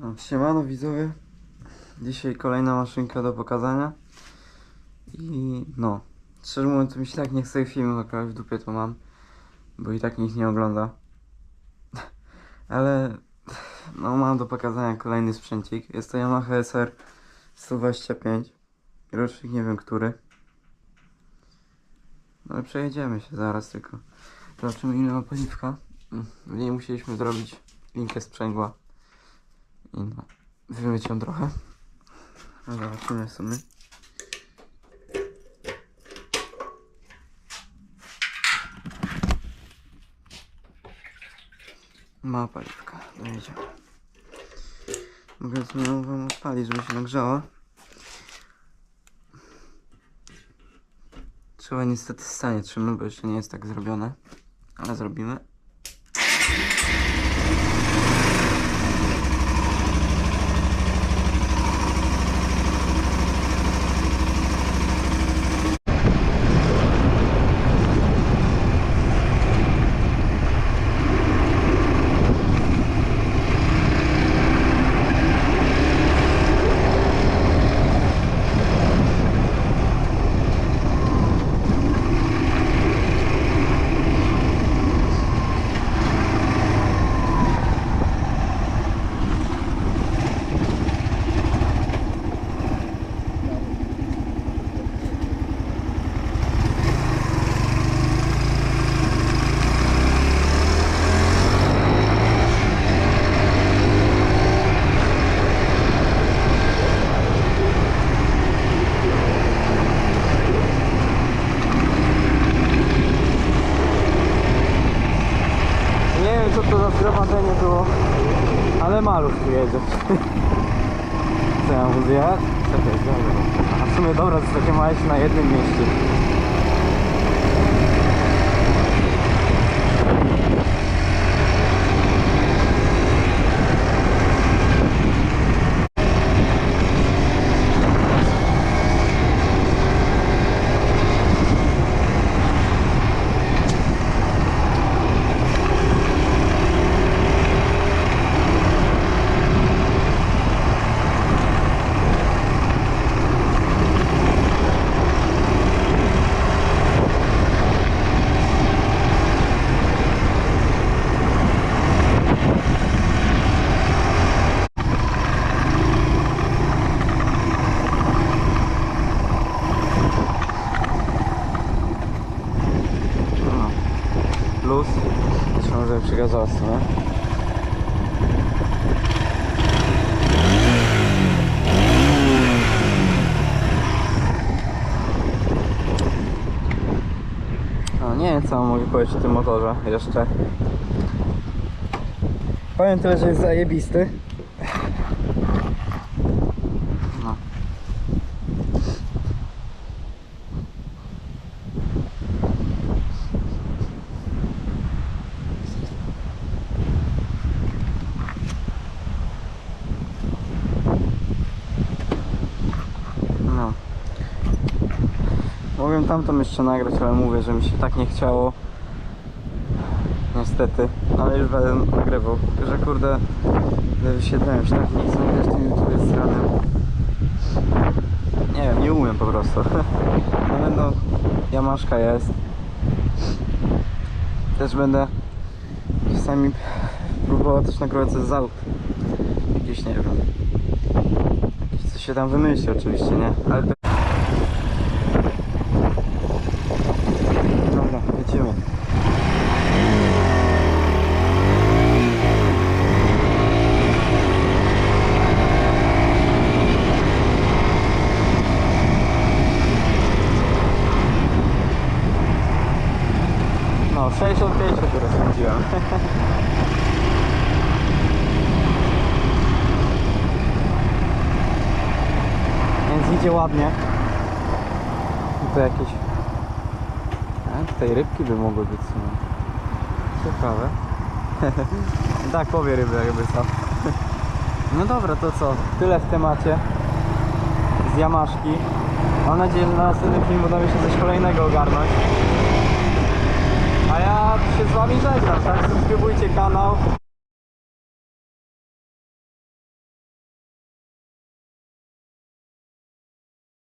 No, siemano widzowie. Dzisiaj kolejna maszynka do pokazania. I no, szczerze mówiąc mi się tak nie chce filmu nagrywać w dupie to mam. Bo i tak nikt nie ogląda. Ale no mam do pokazania kolejny sprzęcik. Jest to Yamaha SR 125. Rocznik nie wiem który. No ale przejedziemy się zaraz tylko. Zobaczymy ile ma paliwka. W niej musieliśmy zrobić linkę sprzęgła. I no, wymyć ją trochę. Zobaczymy w sumie. Ma paliwka, dojedziemy. Mogę to ją wam odpalić, żeby się nagrzała. Trzeba niestety stanie trzymać, bo jeszcze nie jest tak zrobione. Ale zrobimy. Nie zgromadzenie było, ale maluch tu jedzie. Co ja mam zjechać? Czekaj, zjadę. A w sumie dobra, to takie małe na jednym mieście. No. Plus. Zresztą, że przygazała stronę. No nie wiem co mogę powiedzieć o tym motorze jeszcze. Powiem tyle, że jest zajebisty. No. No. Mogłem tamtą jeszcze nagrać, ale mówię, że mi się tak nie chciało. Niestety. Ale już będę nagrywał. Że kurde, wysiedlałem się tak nic, wiesz, tym YouTube jest ranem. Nie wiem, nie umiem po prostu. Ale no, Jamaszka jest. Też będę czasami próbował też nagrywać coś z aut. Jakieś, nie wiem. Coś się tam wymyśli oczywiście, nie? Ale Dobra, lecimy. No, 65 dopiero spędziłem. Więc idzie ładnie. I to jakieś a, tutaj rybki by mogły być sumie. Ciekawe. tak, powie ryby jakby są. no dobra, to co? Tyle w temacie. Z Jamaszki. Mam nadzieję, że na następnym filmie uda mi się coś kolejnego ogarnąć. A ja się z wami żegnam, tak? Subskrybujcie kanał.